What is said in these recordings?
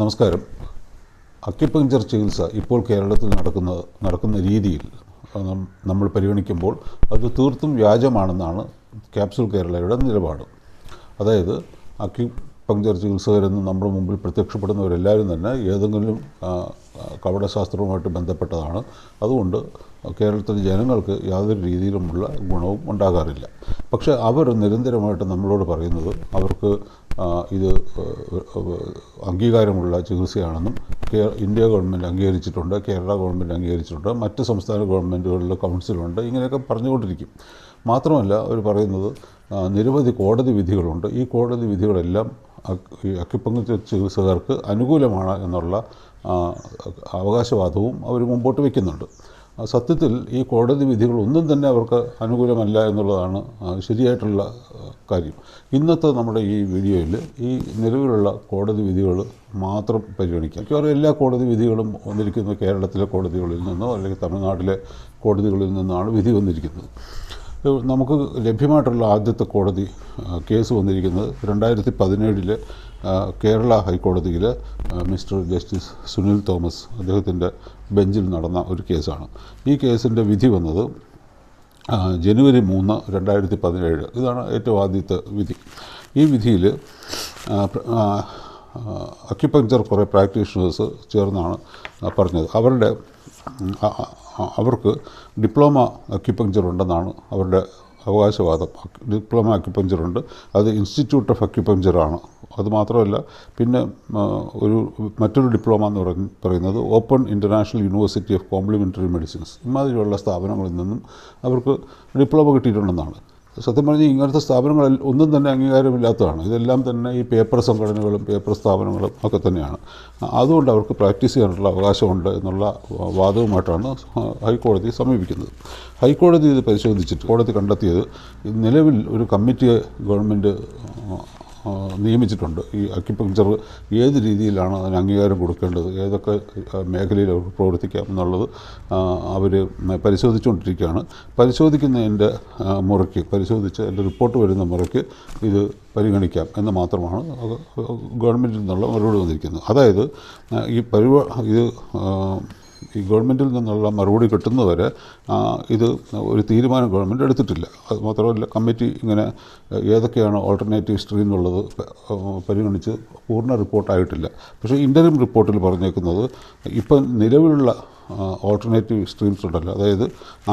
നമസ്കാരം. അക്യുപങ്ചർ ചികിത്സ ഇപ്പോൾ കേരളത്തിൽ നടക്കുന്ന നടക്കുന്ന രീതിയിൽ നമ്മൾ പരിഗണിക്കുമ്പോൾ അത് തീർത്തും വ്യാജമാണെന്നാണ് ക്യാപ്സുൽ കേരളയുടെ നിലപാട്. അതായത് അക്യുപങ്ചർ ചികിത്സകരെന്ന് നമ്മുടെ മുമ്പിൽ പ്രത്യക്ഷപ്പെടുന്നവരെല്ലാവരും തന്നെ ഏതെങ്കിലും കപടശാസ്ത്രവുമായിട്ട് ബന്ധപ്പെട്ടതാണ്. അതുകൊണ്ട് കേരളത്തിലെ ജനങ്ങൾക്ക് യാതൊരു രീതിയിലുമുള്ള ഗുണവും ഉണ്ടാകാറില്ല. പക്ഷേ അവർ നിരന്തരമായിട്ട് നമ്മളോട് പറയുന്നത് അവർക്ക് ഇത് അംഗീകാരമുള്ള ചികിത്സയാണെന്നും ഇന്ത്യ ഗവൺമെന്റ് അംഗീകരിച്ചിട്ടുണ്ട് കേരള ഗവൺമെന്റ് അംഗീകരിച്ചിട്ടുണ്ട് മറ്റ് സംസ്ഥാന ഗവൺമെന്റുകളിൽ കൗൺസിലുണ്ട് ഇങ്ങനെയൊക്കെ പറഞ്ഞുകൊണ്ടിരിക്കും. മാത്രമല്ല അവർ പറയുന്നത് നിരവധി കോടതി വിധികളുണ്ട്. ഈ കോടതി വിധികളെല്ലാം അക്യുപങ്ക്ചർ ചികിത്സകർക്ക് അനുകൂലമാണ് എന്നുള്ള അവകാശവാദവും അവർ മുമ്പോട്ട് വയ്ക്കുന്നുണ്ട് സത്യത്തിൽ ഈ കോടതി വിധികളൊന്നും തന്നെ അവർക്ക് അനുകൂലമല്ല എന്നുള്ളതാണ് ശരിയായിട്ടുള്ള കാര്യം. ഇന്നത്തെ നമ്മുടെ ഈ വീഡിയോയിൽ ഈ നിലവിലുള്ള കോടതി വിധികൾ മാത്രം പരിഗണിക്കാം. മിക്കവാറും എല്ലാ കോടതി വിധികളും വന്നിരിക്കുന്നത് കേരളത്തിലെ കോടതികളിൽ നിന്നോ അല്ലെങ്കിൽ തമിഴ്നാട്ടിലെ കോടതികളിൽ നിന്നാണ് വിധി വന്നിരിക്കുന്നത്. നമുക്ക് ലഭ്യമായിട്ടുള്ള ആദ്യത്തെ കോടതി കേസ് വന്നിരിക്കുന്നത് രണ്ടായിരത്തി പതിനേഴിലെ കേരള ഹൈക്കോടതിയിലെ മിസ്റ്റർ ജസ്റ്റിസ് സുനിൽ തോമസ് അദ്ദേഹത്തിന്റെ ബെഞ്ചിൽ നടന്ന ഒരു കേസാണ്. ഈ കേസിന്റെ വിധി വന്നത് ജനുവരി മൂന്ന് രണ്ടായിരത്തി പതിനേഴ്. ഇതാണ് ഏറ്റവും ആദ്യത്തെ വിധി. ഈ വിധിയിൽ അക്യുപങ്ചർ കുറേ പ്രാക്ടീഷണേഴ്സ് ചേർന്നാണ് പറഞ്ഞത്. അവരുടെ അവർക്ക് ഡിപ്ലോമ അക്യുപങ്ചർ ഉണ്ടെന്നാണ് അവരുടെ അവകാശവാദം. ഡിപ്ലോമ അക്യുപഞ്ചർ ഉണ്ട്. അത് ഇൻസ്റ്റിറ്റ്യൂട്ട് ഓഫ് അക്യുപങ്ചറാണ് അത് മാത്രമല്ല പിന്നെ ഒരു മറ്റൊരു ഡിപ്ലോമ എന്ന് പറഞ്ഞ് പറയുന്നത് open international university of complementary medicines. ഇമാതിരിയുള്ള സ്ഥാപനങ്ങളിൽ നിന്നും അവർക്ക് ഡിപ്ലോമ കിട്ടിയിട്ടുണ്ടെന്നാണ്. സത്യം പറഞ്ഞാൽ ഇങ്ങനത്തെ സ്ഥാപനങ്ങളിൽ ഒന്നും തന്നെ അംഗീകാരമില്ലാത്തതാണ്. ഇതെല്ലാം തന്നെ ഈ പേപ്പർ സംഘടനകളും പേപ്പർ സ്ഥാപനങ്ങളും ഒക്കെ തന്നെയാണ്. അതുകൊണ്ട് അവർക്ക് പ്രാക്ടീസ് ചെയ്യാനുള്ള അവകാശമുണ്ട് എന്നുള്ള വാദവുമായിട്ടാണ് ഹൈക്കോടതി സമീപിക്കുന്നത്. ഹൈക്കോടതി ഇത് പരിശോധിച്ചിട്ട് കോടതി കണ്ടെത്തിയത് നിലവിൽ ഒരു കമ്മിറ്റിയെ ഗവൺമെന്റ് നിയമിച്ചിട്ടുണ്ട്. ഈ അക്യുപങ്ചർ ഏത് രീതിയിലാണ് അതിന് അംഗീകാരം കൊടുക്കേണ്ടത്? ഏതൊക്കെ മേഖലയിൽ അവർക്ക് പ്രവർത്തിക്കാം എന്നുള്ളത് അവർ പരിശോധിച്ചുകൊണ്ടിരിക്കുകയാണ്. പരിശോധിക്കുന്നതിന്റെ മുറയ്ക്ക് പരിശോധിച്ച് അതിന്റെ റിപ്പോർട്ട് വരുന്ന മുറയ്ക്ക് ഇത് പരിഗണിക്കാം എന്ന് മാത്രമാണ് ഗവൺമെന്റിൽ നിന്നുള്ള മറുപടി വന്നിരിക്കുന്നത്. അതായത് ഈ പരിപാ ഇത് ഈ ഗവൺമെന്റിൽ നിന്നുള്ള മറുപടി കിട്ടുന്നവരെ ഇത് ഒരു തീരുമാനം ഗവൺമെന്റ് എടുത്തിട്ടില്ല. അത് മാത്രമല്ല കമ്മിറ്റി ഇങ്ങനെ ഏതൊക്കെയാണ് ഓൾട്ടർനേറ്റീവ് സ്ട്രീം എന്നുള്ളത് പരിഗണിച്ച് പൂർണ റിപ്പോർട്ടായിട്ടില്ല പക്ഷേ ഇന്റർവ്യൂ റിപ്പോർട്ടിൽ പറഞ്ഞേക്കുന്നത് ഇപ്പം നിലവിലുള്ള ഓൾട്ടർനേറ്റീവ് സ്ട്രീംസ് ഉണ്ടല്ലോ. അതായത്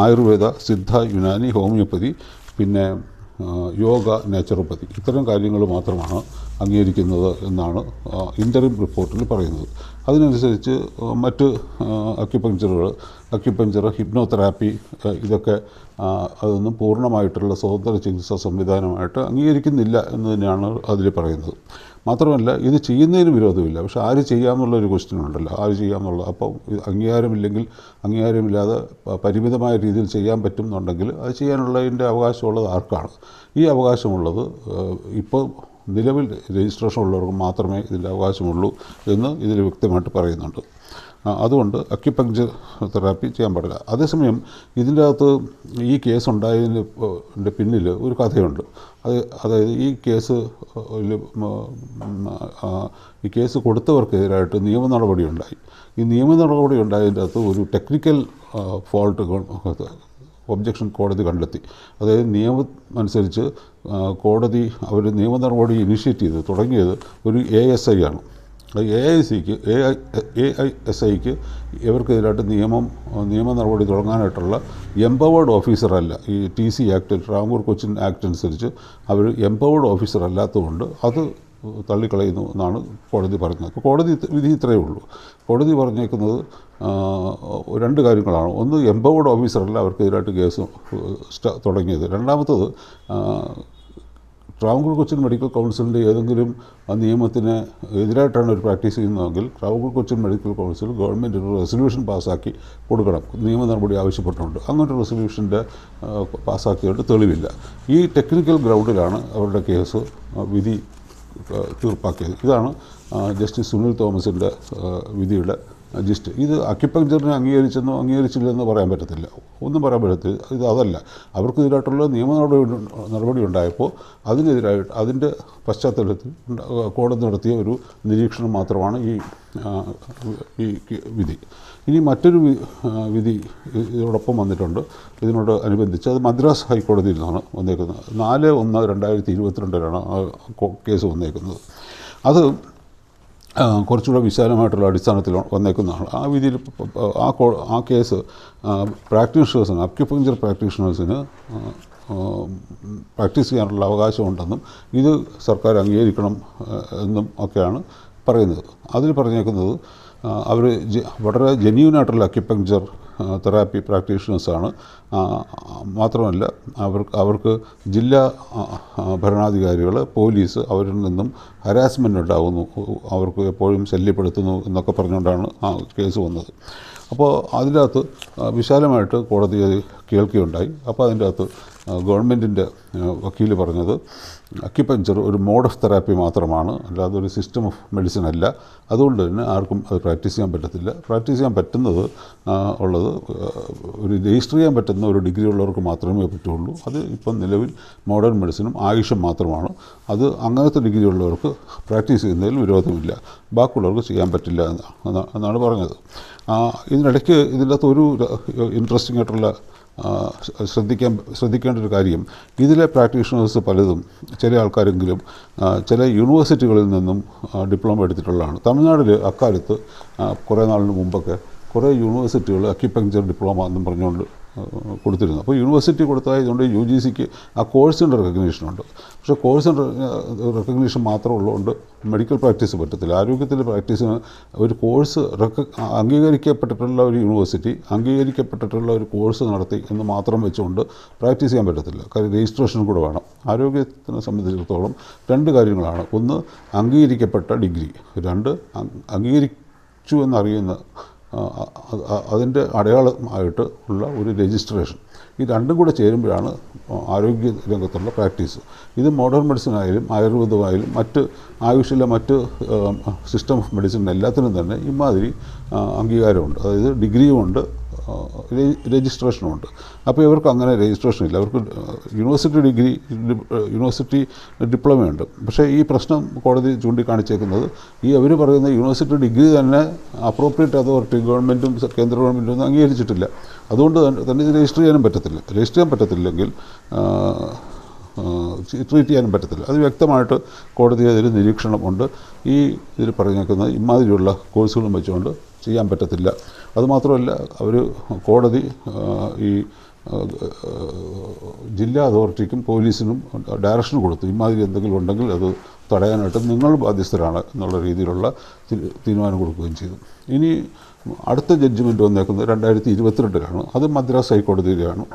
ആയുർവേദ സിദ്ധ യുനാനി ഹോമിയോപ്പതി പിന്നെ യോഗ നാച്ചുറോപ്പതി ഇത്തരം കാര്യങ്ങൾ മാത്രമാണ് അംഗീകരിക്കുന്നത് എന്നാണ് ഇന്ററിം റിപ്പോർട്ടിൽ പറയുന്നത്. അതിനനുസരിച്ച് മറ്റ് അക്യുപഞ്ചറുകൾ അക്യുപഞ്ചർ ഹിപ്നോതെറാപ്പി ഇതൊക്കെ അതൊന്നും പൂർണമായിട്ടുള്ള സ്വതന്ത്ര ചികിത്സാ സംവിധാനമായിട്ട് അംഗീകരിക്കുന്നില്ല എന്ന് തന്നെയാണ് അതിൽ പറയുന്നത്. മാത്രമല്ല ഇത് ചെയ്യുന്നതിന് വിരോധമില്ല. പക്ഷെ ആര് ചെയ്യാമെന്നുള്ളൊരു ക്വസ്റ്റ്യൻ ഉണ്ടല്ലോ. ആര് ചെയ്യാമെന്നുള്ള അപ്പം അംഗീകാരമില്ലെങ്കിൽ അംഗീകാരമില്ലാതെ പരിമിതമായ രീതിയിൽ ചെയ്യാൻ പറ്റും എന്നുണ്ടെങ്കിൽ അത് ചെയ്യാനുള്ളതിന്റെ അവകാശമുള്ളത് ആർക്കാണ്? ഈ അവകാശമുള്ളത് ഇപ്പോൾ നിലവിൽ രജിസ്ട്രേഷൻ ഉള്ളവർക്ക് മാത്രമേ ഇതിന്റെ അവകാശമുള്ളൂ എന്ന് ഇതിൽ വ്യക്തമായിട്ട് പറയുന്നുണ്ട്. അതുകൊണ്ട് അക്യുപങ്ചർ തെറാപ്പി ചെയ്യാൻ പാടില്ല. അതേസമയം ഇതിന്റെ അകത്ത് ഈ കേസ് ഉണ്ടായതിന്റെ പിന്നിൽ ഒരു കഥയുണ്ട്. അത് അതായത് ഈ കേസ് ഈ കേസ് കൊടുത്തവർക്കെതിരായിട്ട് നിയമ നടപടി ഉണ്ടായി. ഈ നിയമ നടപടി ഉണ്ടായതിന്റെ അകത്ത് ഒരു ടെക്നിക്കൽ ഫോൾട്ട് ഒബ്ജക്ഷൻ കോടതി കണ്ടെത്തി. അതായത് നിയമം അനുസരിച്ച് കോടതി അവർ നിയമ നടപടി ഇനിഷ്യേറ്റ് ചെയ്ത് തുടങ്ങിയത് ഒരു എ എസ് ഐ ആണ്. എ ഐ സിക്ക് A I A I S ഐക്ക് ഇവർക്കെതിരായിട്ട് നിയമം നിയമ നടപടി തുടങ്ങാനായിട്ടുള്ള എംപവേർഡ് ഓഫീസറല്ല ഈ ടി സി ആക്ട് ട്രാവൂർ കൊച്ചിൻ ആക്ട് അനുസരിച്ച് അവർ എംപവേർഡ് ഓഫീസർ അല്ലാത്തതുകൊണ്ട് അത് തള്ളിക്കളയുന്നു എന്നാണ് കോടതി പറയുന്നത്. അപ്പോൾ കോടതി വിധി ഇത്രയേ ഉള്ളൂ. കോടതി പറഞ്ഞേക്കുന്നത് രണ്ട് കാര്യങ്ങളാണ്. ഒന്ന് എംപവേർഡ് ഓഫീസറല്ല അവർക്കെതിരായിട്ട് കേസ് തുടങ്ങിയത്. രണ്ടാമത്തത് ട്രാവൻകുൾ കൊച്ചിൻ മെഡിക്കൽ കൗൺസിലിന്റെ ഏതെങ്കിലും നിയമത്തിന് എതിരായിട്ടാണ് ഒരു പ്രാക്ടീസ് ചെയ്യുന്നതെങ്കിൽ Travancore Cochin medical council government ഒരു റെസൊല്യൂഷൻ പാസ്സാക്കി കൊടുക്കണം. നിയമ നടപടി ആവശ്യപ്പെട്ടുണ്ട് അങ്ങനൊരു റെസൊല്യൂഷന്റെ പാസ്സാക്കിയിട്ട് തെളിവില്ല. ഈ ടെക്നിക്കൽ ഗ്രൗണ്ടിലാണ് അവരുടെ കേസ് വിധി തീർപ്പാക്കിയത്. ഇതാണ് ജസ്റ്റിസ് സുനിൽ തോമസിന്റെ വിധിയുടെ ജിസ്റ്റ് ഇത് അക്യുപങ്ക്ചറിനെ അംഗീകരിച്ചെന്നോ അംഗീകരിച്ചില്ലെന്നോ പറയാൻ പറ്റത്തില്ല. ഒന്നും പറയാൻ പറ്റത്തില്ല. ഇത് അതല്ല. അവർക്കെതിരായിട്ടുള്ള നിയമ നടപടി നടപടി ഉണ്ടായപ്പോൾ അതിനെതിരായിട്ട് അതിന്റെ പശ്ചാത്തലത്തിൽ കോടതി നടത്തിയ ഒരു നിരീക്ഷണം മാത്രമാണ് ഈ ഈ വിധി. ഇനി മറ്റൊരു വിധി ഇതോടൊപ്പം വന്നിട്ടുണ്ട്. ഇതിനോട് അനുബന്ധിച്ച് അത് മദ്രാസ് ഹൈക്കോടതിയിൽ നിന്നാണ് വന്നേക്കുന്നത്. നാല് ഒന്ന് രണ്ടായിരത്തി ഇരുപത്തിരണ്ടിലാണ് കേസ് വന്നേക്കുന്നത്. അത് കുറച്ചുകൂടെ വിശാലമായിട്ടുള്ള അടിസ്ഥാനത്തിൽ വന്നേക്കുന്നതാണ് ആ വിധിയിൽ ആ ആ കേസ് പ്രാക്ടീഷണേഴ്സിന് അക്യുപഞ്ചർ പ്രാക്ടീഷണേഴ്സിന് പ്രാക്ടീസ് ചെയ്യാനുള്ള അവകാശമുണ്ടെന്നും ഇത് സർക്കാർ അംഗീകരിക്കണം എന്നും ഒക്കെയാണ് പറയുന്നത്. അതിൽ പറഞ്ഞേക്കുന്നത് അവർ വളരെ ജെന്യൂനായിട്ടുള്ള അക്യുപങ്ചർ തെറാപ്പി പ്രാക്ടീഷണേഴ്സാണ്. മാത്രമല്ല അവർക്ക് അവർക്ക് ജില്ലാ ഭരണാധികാരികൾ പോലീസ് അവരിൽ നിന്നും ഹരാസ്മെന്റ് ഉണ്ടാകുന്നു അവർക്ക് എപ്പോഴും ശല്യപ്പെടുത്തുന്നു എന്നൊക്കെ പറഞ്ഞുകൊണ്ടാണ് ആ കേസ് വന്നത്. അപ്പോൾ അതിന്റെ അകത്ത് വിശാലമായിട്ട് കോടതി കേൾക്കുകയുണ്ടായി. അപ്പോൾ അതിന്റെ അകത്ത് ഗവൺമെന്റിന്റെ വക്കീൽ പറഞ്ഞത് അക്യുപഞ്ചർ ഒരു മോഡ് ഓഫ് തെറാപ്പി മാത്രമാണ്. അല്ലാതെ ഒരു സിസ്റ്റം ഓഫ് മെഡിസിൻ അല്ല. അതുകൊണ്ട് തന്നെ ആർക്കും അത് പ്രാക്ടീസ് ചെയ്യാൻ പറ്റത്തില്ല. പ്രാക്ടീസ് ചെയ്യാൻ പറ്റുന്നത് ഉള്ളത് ഒരു രജിസ്റ്റർ ചെയ്യാൻ പറ്റുന്ന ഒരു ഡിഗ്രി ഉള്ളവർക്ക് മാത്രമേ പറ്റുള്ളൂ. അത് ഇപ്പം നിലവിൽ മോഡേൺ മെഡിസിനും ആയുഷം മാത്രമാണ്. അത് അങ്ങനത്തെ ഡിഗ്രി ഉള്ളവർക്ക് പ്രാക്ടീസ് ചെയ്യുന്നതിൽ വിരോധമില്ല. ബാക്കിയുള്ളവർക്ക് ചെയ്യാൻ പറ്റില്ല എന്നാ- എന്നാ- എന്നാണ് പറഞ്ഞത്. ഇതിനിടയ്ക്ക് ഇതിന്റെ ഒരു ഇൻട്രസ്റ്റിംഗ് ആയിട്ടുള്ള ശ്രദ്ധിക്കാൻ ശ്രദ്ധിക്കേണ്ട ഒരു കാര്യം. ഇതിലെ പ്രാക്ടീഷണേഴ്സ് പലതും ചില ആൾക്കാരെങ്കിലും ചില യൂണിവേഴ്സിറ്റികളിൽ നിന്നും ഡിപ്ലോമ എടുത്തിട്ടുള്ളതാണ്. തമിഴ്നാട്ടിൽ അക്കാലത്ത് കുറേ നാളിന് മുമ്പൊക്കെ കുറേ യൂണിവേഴ്സിറ്റികൾ അക്യുപങ്ചർ ഡിപ്ലോമ എന്നും പറഞ്ഞുകൊണ്ട് കൊടുത്തിരുന്നു. അപ്പോൾ യൂണിവേഴ്സിറ്റി കൊടുത്തായതുകൊണ്ട് യു ജി സിക്ക് ആ കോഴ്സിന്റെ റെക്കഗ്നീഷനുണ്ട്. പക്ഷേ കോഴ്സിന്റെ റെക്കഗ്നീഷൻ മാത്രം ഉള്ളതുകൊണ്ട് മെഡിക്കൽ പ്രാക്ടീസ് പറ്റത്തില്ല. ആരോഗ്യത്തിന്റെ പ്രാക്ടീസിന് ഒരു കോഴ്സ് റെക്ക അംഗീകരിക്കപ്പെട്ടിട്ടുള്ള ഒരു യൂണിവേഴ്സിറ്റി അംഗീകരിക്കപ്പെട്ടിട്ടുള്ള ഒരു കോഴ്സ് നടത്തി എന്ന് മാത്രം വെച്ചുകൊണ്ട് പ്രാക്ടീസ് ചെയ്യാൻ പറ്റത്തില്ല. കാര്യം രജിസ്ട്രേഷൻ കൂടെ വേണം. ആരോഗ്യത്തിനെ സംബന്ധിച്ചിടത്തോളം രണ്ട് കാര്യങ്ങളാണ്. ഒന്ന് അംഗീകരിക്കപ്പെട്ട ഡിഗ്രി. രണ്ട് അംഗീകരിച്ചു എന്നറിയുന്ന അതിന്റെ അടയാളമായിട്ട് ഉള്ള ഒരു രജിസ്ട്രേഷൻ. ഈ രണ്ടും കൂടെ ചേരുമ്പോഴാണ് ആരോഗ്യ രംഗത്തുള്ള പ്രാക്ടീസ്. ഇത് മോഡേൺ മെഡിസിൻ ആയാലും ആയുർവേദമായാലും മറ്റ് ആയുഷിലെ മറ്റ് സിസ്റ്റം ഓഫ് മെഡിസിൻ എല്ലാത്തിനും തന്നെ ഇമാതിരി അംഗീകാരമുണ്ട്. അതായത് ഡിഗ്രിയുമുണ്ട് രജിസ്ട്രേഷനുമുണ്ട് അപ്പോൾ ഇവർക്ക് അങ്ങനെ രജിസ്ട്രേഷൻ ഇല്ല. അവർക്ക് യൂണിവേഴ്സിറ്റി ഡിഗ്രി യൂണിവേഴ്സിറ്റി ഡിപ്ലോമയുണ്ട്. പക്ഷേ ഈ പ്രശ്നം കോടതി ചൂണ്ടിക്കാണിച്ചേക്കുന്നത് ഈ അവർ പറയുന്ന യൂണിവേഴ്സിറ്റി ഡിഗ്രി തന്നെ അപ്രോപ്രിയേറ്റ് അതോറിറ്റി ഗവൺമെന്റും കേന്ദ്ര ഗവൺമെന്റും ഒന്നും അംഗീകരിച്ചിട്ടില്ല. അതുകൊണ്ട് തന്നെ രജിസ്റ്റർ ചെയ്യാനും പറ്റത്തില്ല. രജിസ്റ്റർ ചെയ്യാൻ പറ്റത്തില്ലെങ്കിൽ ട്രീറ്റ് ചെയ്യാനും പറ്റത്തില്ല. അത് വ്യക്തമായിട്ട് കോടതി അതിൽ നിരീക്ഷണമുണ്ട്. ഈ ഇതിൽ പറഞ്ഞേക്കുന്ന ഇമാതിരിയുള്ള കോഴ്സുകളും വെച്ചുകൊണ്ട് ചെയ്യാൻ പറ്റത്തില്ല. അതുമാത്രമല്ല അവർ കോടതി ഈ ജില്ലാ അതോറിറ്റിക്കും പോലീസിനും ഡയറക്ഷൻ കൊടുത്തു. ഇമാതിരി എന്തെങ്കിലും ഉണ്ടെങ്കിൽ അത് തടയാനായിട്ട് നിങ്ങൾ ബാധ്യസ്ഥരാണ് എന്നുള്ള രീതിയിലുള്ള തീരുമാനം കൊടുക്കുകയും ചെയ്തു. ഇനി അടുത്ത ജഡ്ജ്മെന്റ് വന്നേക്കുന്നത് രണ്ടായിരത്തി ഇരുപത്തിരണ്ടിലാണ് അത് മദ്രാസ് ഹൈക്കോടതിയിലാണ്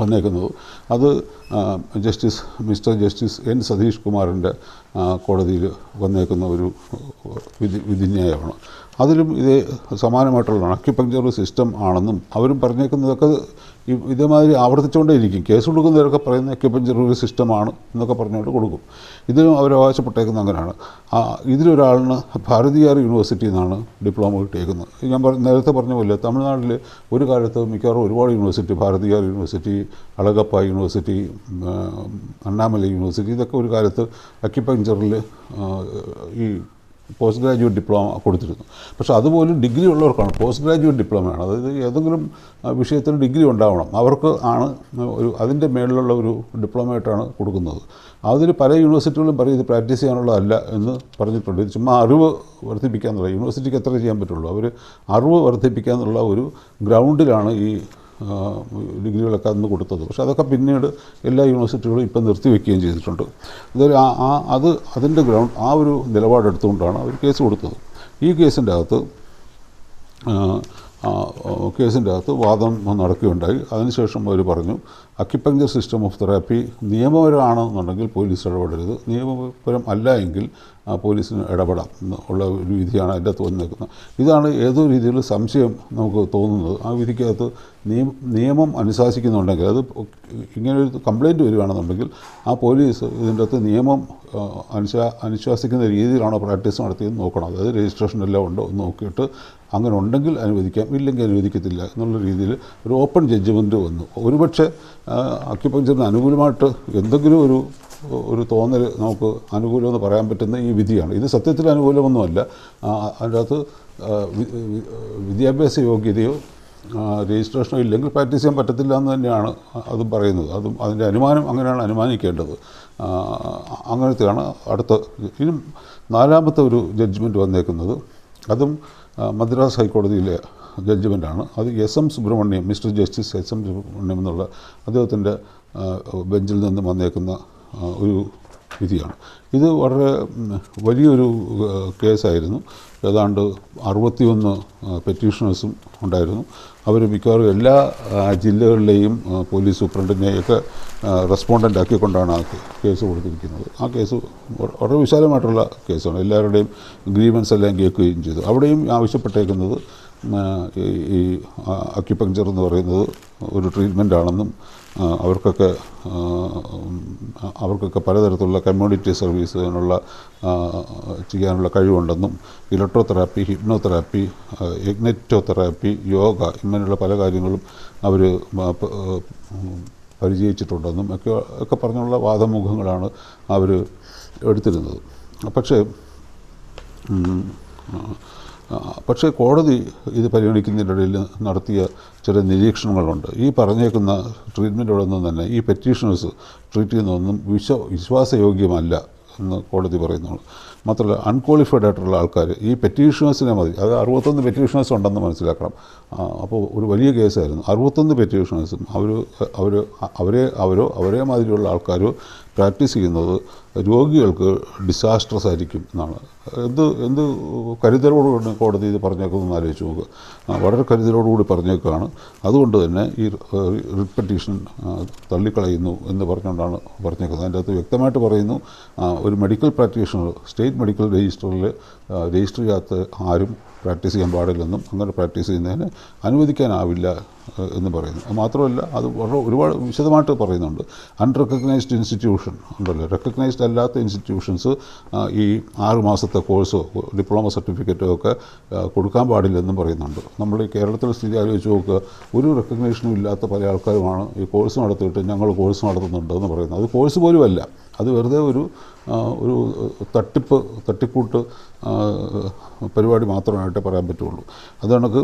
വന്നേക്കുന്നത്. അത് justice mister justice N Satish കുമാറിന്റെ കോടതിയിൽ വന്നേക്കുന്ന ഒരു വിധി വിധിന്യായമാണ്. അതിലും ഇതേ സമാനമായിട്ടുള്ളതാണ്. അക്യുപങ്ക്ചർ സിസ്റ്റം ആണെന്നും അവരും പറഞ്ഞേക്കുന്നതൊക്കെ ഇതേമാതിരി ആവർത്തിച്ചുകൊണ്ടേയിരിക്കും. കേസ് കൊടുക്കുന്നവരൊക്കെ പറയുന്ന അക്യുപഞ്ചർ സിസ്റ്റമാണ് എന്നൊക്കെ പറഞ്ഞുകൊണ്ട് കൊടുക്കും. ഇതിലും അവർ അവകാശപ്പെട്ടേക്കുന്നത് അങ്ങനെയാണ്. ഇതിലൊരാളിന് ഭാരതീയർ യൂണിവേഴ്സിറ്റിയിൽ നിന്നാണ് ഡിപ്ലോമ കിട്ടിയേക്കുന്നത്. ഞാൻ നേരത്തെ പറഞ്ഞ പോലെ തമിഴ്നാട്ടിൽ ഒരു കാലത്ത് മിക്കവാറും ഒരുപാട് university Bharathiar university Alagappa university Annamalai university ഇതൊക്കെ ഒരു കാലത്ത് അക്യുപഞ്ചറിൽ ഈ പോസ്റ്റ് ഗ്രാജുവേറ്റ് ഡിപ്ലോമ കൊടുത്തിരുന്നു. പക്ഷേ അതുപോലും ഡിഗ്രി ഉള്ളവർക്കാണ് പോസ്റ്റ് ഗ്രാജുവേറ്റ് ഡിപ്ലോമയാണ് അതായത് ഏതെങ്കിലും വിഷയത്തിന് ഡിഗ്രി ഉണ്ടാവണം. അവർക്ക് ആണ് ഒരു അതിന്റെ മേളിലുള്ള ഒരു ഡിപ്ലോമയായിട്ടാണ് കൊടുക്കുന്നത്. അതിൽ പല യൂണിവേഴ്സിറ്റികളും പറയും ഇത് പ്രാക്ടീസ് ചെയ്യാനുള്ളതല്ല എന്ന് പറഞ്ഞിട്ടുണ്ട്. ഇത് ചുമ്മാ അറിവ് വർദ്ധിപ്പിക്കാന്നുള്ള യൂണിവേഴ്സിറ്റിക്ക് എത്ര ചെയ്യാൻ പറ്റുള്ളൂ. അവർ അറിവ് വർദ്ധിപ്പിക്കാന്നുള്ള ഒരു ഗ്രൗണ്ടിലാണ് ഈ ഡിഗ്രികളൊക്കെ അന്ന് കൊടുത്തത്. പക്ഷെ അതൊക്കെ പിന്നീട് എല്ലാ യൂണിവേഴ്സിറ്റികളും ഇപ്പം നിർത്തിവെക്കുകയും ചെയ്തിട്ടുണ്ട്. അതൊരു ആ അത് അതിന്റെ ഗ്രൗണ്ട് ആ ഒരു നിലപാടെടുത്തുകൊണ്ടാണ് അവർ കേസ് കൊടുത്തത്. ഈ കേസിന്റെ അകത്ത് കേസിന്റെ അകത്ത് വാദം നടക്കുകയുണ്ടായി. അതിനുശേഷം അവർ പറഞ്ഞു അക്യുപങ്ചർ സിസ്റ്റം ഓഫ് തെറാപ്പി നിയമപരമാണെന്നുണ്ടെങ്കിൽ പോലീസ് ഇടപെടരുത്. നിയമപരം അല്ല എങ്കിൽ പോലീസിന് ഇടപെടാം ഉള്ള ഒരു വിധിയാണ് അതിന്റെ അകത്ത് വന്നിരിക്കുന്നത്. ഇതാണ് ഏതോ രീതിയിൽ സംശയം നമുക്ക് തോന്നുന്നത്. ആ വിധിക്കകത്ത് നിയമം നിയമം അനുശാസിക്കുന്നുണ്ടെങ്കിൽ അത് ഇങ്ങനെ ഒരു കംപ്ലയിന്റ് വരികയാണെന്നുണ്ടെങ്കിൽ ആ പോലീസ് ഇതിന്റെ അകത്ത് നിയമം അനുശാ അനുശാസിക്കുന്ന രീതിയിലാണോ പ്രാക്ടീസ് നടത്തിയെന്ന് നോക്കണം. അതായത് രജിസ്ട്രേഷൻ എല്ലാം ഉണ്ടോ എന്ന് നോക്കിയിട്ട് അങ്ങനെ ഉണ്ടെങ്കിൽ അനുവദിക്കാം ഇല്ലെങ്കിൽ അനുവദിക്കത്തില്ല എന്നുള്ള രീതിയിൽ ഒരു ഓപ്പൺ ജഡ്ജ്മെന്റ് വന്നു. ഒരുപക്ഷെ അക്യുപഞ്ചറിന് അനുകൂലമായിട്ട് എന്തെങ്കിലും ഒരു ഒരു തോന്നൽ നമുക്ക് അനുകൂലമെന്ന് പറയാൻ പറ്റുന്ന ഈ വിധിയാണ്. ഇത് സത്യത്തിൽ അനുകൂലമൊന്നുമല്ല. അതിനകത്ത് വിദ്യാഭ്യാസ യോഗ്യതയോ രജിസ്ട്രേഷനോ ഇല്ലെങ്കിൽ പ്രാക്ടീസ് ചെയ്യാൻ പറ്റത്തില്ല എന്ന് തന്നെയാണ് അതും പറയുന്നത്. അതും അതിന്റെ അനുമാനം അങ്ങനെയാണ് അനുമാനിക്കേണ്ടത്. അങ്ങനത്തെയാണ് അടുത്ത ഇനി നാലാമത്തെ ഒരു ജഡ്ജ്മെന്റ് വന്നേക്കുന്നത്. അതും മദ്രാസ് ഹൈക്കോടതിയിലെ ജഡ്ജ്മെന്റാണ്. അത് S M Subramaniam mister justice S M Subramaniam എന്നുള്ള അദ്ദേഹത്തിന്റെ ബെഞ്ചിൽ നിന്ന് വന്നേക്കുന്ന ഒരു വിധിയാണ്. ഇത് വളരെ വലിയൊരു കേസായിരുന്നു. ഏതാണ്ട് അറുപത്തിയൊന്ന് പെറ്റീഷണേഴ്സും ഉണ്ടായിരുന്നു. അവർ മിക്കവാറും എല്ലാ ജില്ലകളിലെയും പോലീസ് സൂപ്രണ്ടിനെയൊക്കെ റെസ്പോണ്ടന്റ് ആക്കിക്കൊണ്ടാണ് ആ കേസ് കൊടുത്തിരിക്കുന്നത്. ആ കേസ് വളരെ വിശാലമായിട്ടുള്ള കേസാണ്. എല്ലാവരുടെയും ഗ്രീവൻസ് എല്ലാം കേൾക്കുകയും ചെയ്തു. അവിടെയും ആവശ്യപ്പെട്ടേക്കുന്നത് ഈ അക്യുപങ്ചർ എന്ന് പറയുന്നത് ഒരു ട്രീറ്റ്മെന്റ് ആണെന്നും അവർക്കൊക്കെ അവർക്കൊക്കെ പലതരത്തിലുള്ള കമ്മ്യൂണിറ്റി സർവീസിനുള്ള ചെയ്യാനുള്ള കഴിവുണ്ടെന്നും electro therapy hypnotherapy magnetotherapy yoga ഇങ്ങനെയുള്ള പല കാര്യങ്ങളും അവർ പരിചയിച്ചിട്ടുണ്ടെന്നും ഒക്കെ ഒക്കെ പറഞ്ഞുള്ള വാദമുഖങ്ങളാണ് അവർ എടുത്തിരുന്നത്. പക്ഷേ പക്ഷേ കോടതി ഇത് പരിഗണിക്കുന്നതിനിടയിൽ നടത്തിയ ചില നിരീക്ഷണങ്ങളുണ്ട്. ഈ പറഞ്ഞേക്കുന്ന ട്രീറ്റ്മെന്റുകളൊന്നും തന്നെ ഈ പെറ്റീഷണേഴ്സ് ട്രീറ്റ് ചെയ്യുന്നതൊന്നും വിശ്വ വിശ്വാസയോഗ്യമല്ല എന്ന് കോടതി പറയുന്നുള്ളു. മാത്രമല്ല അൺക്വാളിഫൈഡ് ആയിട്ടുള്ള ആൾക്കാർ ഈ പെറ്റീഷണേഴ്സിനെ മതി. അത് അറുപത്തൊന്ന് പെറ്റീഷണേഴ്സ് ഉണ്ടെന്ന് മനസ്സിലാക്കണം. അപ്പോൾ ഒരു വലിയ കേസായിരുന്നു. അറുപത്തൊന്ന് പെറ്റീഷണേഴ്സും അവർ അവർ അവരെ അവരോ അവരെ മാതിരിയുള്ള ആൾക്കാരോ പ്രാക്ടീസ് ചെയ്യുന്നത് രോഗികൾക്ക് ഡിസാസ്റ്റർസ് ആയിരിക്കും എന്നാണ്. എന്ത് എന്ത് കരുതലോടുകൂടി കോടതി ഇത് പറഞ്ഞേക്കുന്നതെന്ന് ആലോചിച്ച് നോക്കുക വളരെ കരുതലോടുകൂടി പറഞ്ഞേക്കുകയാണ് അതുകൊണ്ട് തന്നെ ഈ റിപ്പറ്റീഷൻ പെറ്റീഷൻ തള്ളിക്കളയുന്നു എന്ന് പറഞ്ഞുകൊണ്ടാണ് പറഞ്ഞേക്കുന്നത്. അതിന്റെ അകത്ത് വ്യക്തമായിട്ട് പറയുന്നു ഒരു മെഡിക്കൽ പ്രാക്ടീഷണർ സ്റ്റേറ്റ് മെഡിക്കൽ രജിസ്റ്ററിൽ രജിസ്റ്റർ ചെയ്യാത്ത ആരും പ്രാക്ടീസ് ചെയ്യാൻ പാടില്ലെന്നും അങ്ങനെ പ്രാക്ടീസ് ചെയ്യുന്നതിന് അനുവദിക്കാനാവില്ല എന്ന് പറയുന്നു. മാത്രമല്ല അത് വളരെ ഒരുപാട് വിശദമായിട്ട് പറയുന്നുണ്ട്. അൺറെക്കഗ്നൈസ്ഡ് ഇൻസ്റ്റിറ്റ്യൂഷൻ ഉണ്ടല്ലോ. റെക്കഗ്നൈസ്ഡ് അല്ലാത്ത ഇൻസ്റ്റിറ്റ്യൂഷൻസ് ഈ ആറ് മാസത്തെ കോഴ്സോ ഡിപ്ലോമ സർട്ടിഫിക്കറ്റോ ഒക്കെ കൊടുക്കാൻ പാടില്ലെന്നും പറയുന്നുണ്ട്. നമ്മൾ ഈ കേരളത്തിലെ സ്ഥിതി ആലോചിച്ച് നോക്കുക ഒരു റെക്കഗ്നേഷനും ഇല്ലാത്ത പല ആൾക്കാരുമാണ് ഈ കോഴ്സ് നടത്തിയിട്ട് ഞങ്ങൾ കോഴ്സ് നടത്തുന്നുണ്ട് എന്ന് പറയുന്നത്. അത് കോഴ്സ് പോലും അല്ല. അത് വെറുതെ ഒരു ഒരു തട്ടിപ്പ് തട്ടിക്കൂട്ട് പരിപാടി മാത്രമായിട്ട് പറയാൻ പറ്റുള്ളൂ. അത് കണക്ക്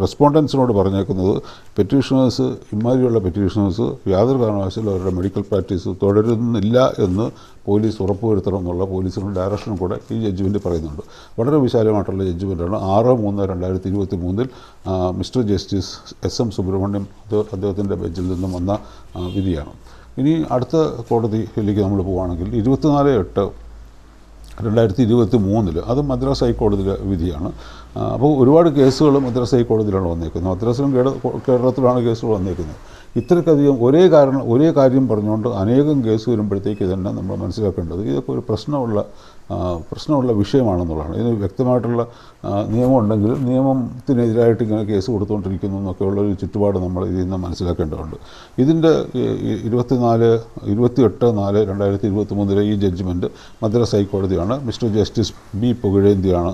റെസ്പോണ്ടൻസിനോട് പറഞ്ഞേക്കുന്നത് പെറ്റീഷണേഴ്സ് ഇമാതിരിയുള്ള പെറ്റീഷണേഴ്സ് യാതൊരു കാരണവശാലും അവരുടെ മെഡിക്കൽ പ്രാക്ടീസ് തുടരുന്നില്ല എന്ന് പോലീസ് ഉറപ്പുവരുത്തണം എന്നുള്ള പോലീസിന്റെ ഡയറക്ഷനും കൂടെ ഈ ജഡ്ജ്മെന്റ് പറയുന്നുണ്ട്. വളരെ വിശാലമായിട്ടുള്ള ജഡ്ജ്മെന്റാണ് ആറ് മൂന്ന് രണ്ടായിരത്തി ഇരുപത്തി മൂന്നിൽ mister justice S M Subramaniam അദ്ദേഹത്തിന്റെ ബെഞ്ചിൽ നിന്നും വന്ന വിധിയാണ്. ഇനി അടുത്ത കോടതിയിലേക്ക് നമ്മൾ പോവുകയാണെങ്കിൽ ഇരുപത്തിനാല് എട്ട് രണ്ടായിരത്തി ഇരുപത്തി മൂന്നിൽ അത് മദ്രാസ് ഹൈക്കോടതിയിലെ വിധിയാണ്. അപ്പോൾ ഒരുപാട് കേസുകൾ മദ്രാസ് ഹൈക്കോടതിയിലാണ് വന്നേക്കുന്നത്. മദ്രാസിലും കേര- കേരളത്തിലാണ് കേസുകൾ വന്നേക്കുന്നത്. ഇത്രയ്ക്കധികം ഒരേ കാരണം ഒരേ കാര്യം പറഞ്ഞുകൊണ്ട് അനേകം കേസ് വരുമ്പോഴത്തേക്ക് തന്നെ നമ്മൾ മനസ്സിലാക്കേണ്ടത് ഇതൊക്കെ ഒരു പ്രശ്നമുള്ള പ്രശ്നമുള്ള വിഷയമാണെന്നുള്ളതാണ്. ഇതിന് വ്യക്തമായിട്ടുള്ള നിയമം ഉണ്ടെങ്കിലും നിയമത്തിനെതിരായിട്ട് ഇങ്ങനെ കേസ് കൊടുത്തുകൊണ്ടിരിക്കുന്നു എന്നൊക്കെയുള്ള ഒരു ചുറ്റുപാട് നമ്മൾ ഇതിൽ നിന്ന് മനസ്സിലാക്കേണ്ടതുണ്ട്. ഇതിന്റെ ഇരുപത്തിനാല് ഇരുപത്തിയെട്ട് നാല് രണ്ടായിരത്തി ഇരുപത്തി മൂന്നിലെ ഈ ജഡ്ജ്മെന്റ് മദ്രാസ് ഹൈക്കോടതിയാണ് മിസ്റ്റർ ജസ്റ്റിസ് ബി. പുകഴേന്തിയാണ്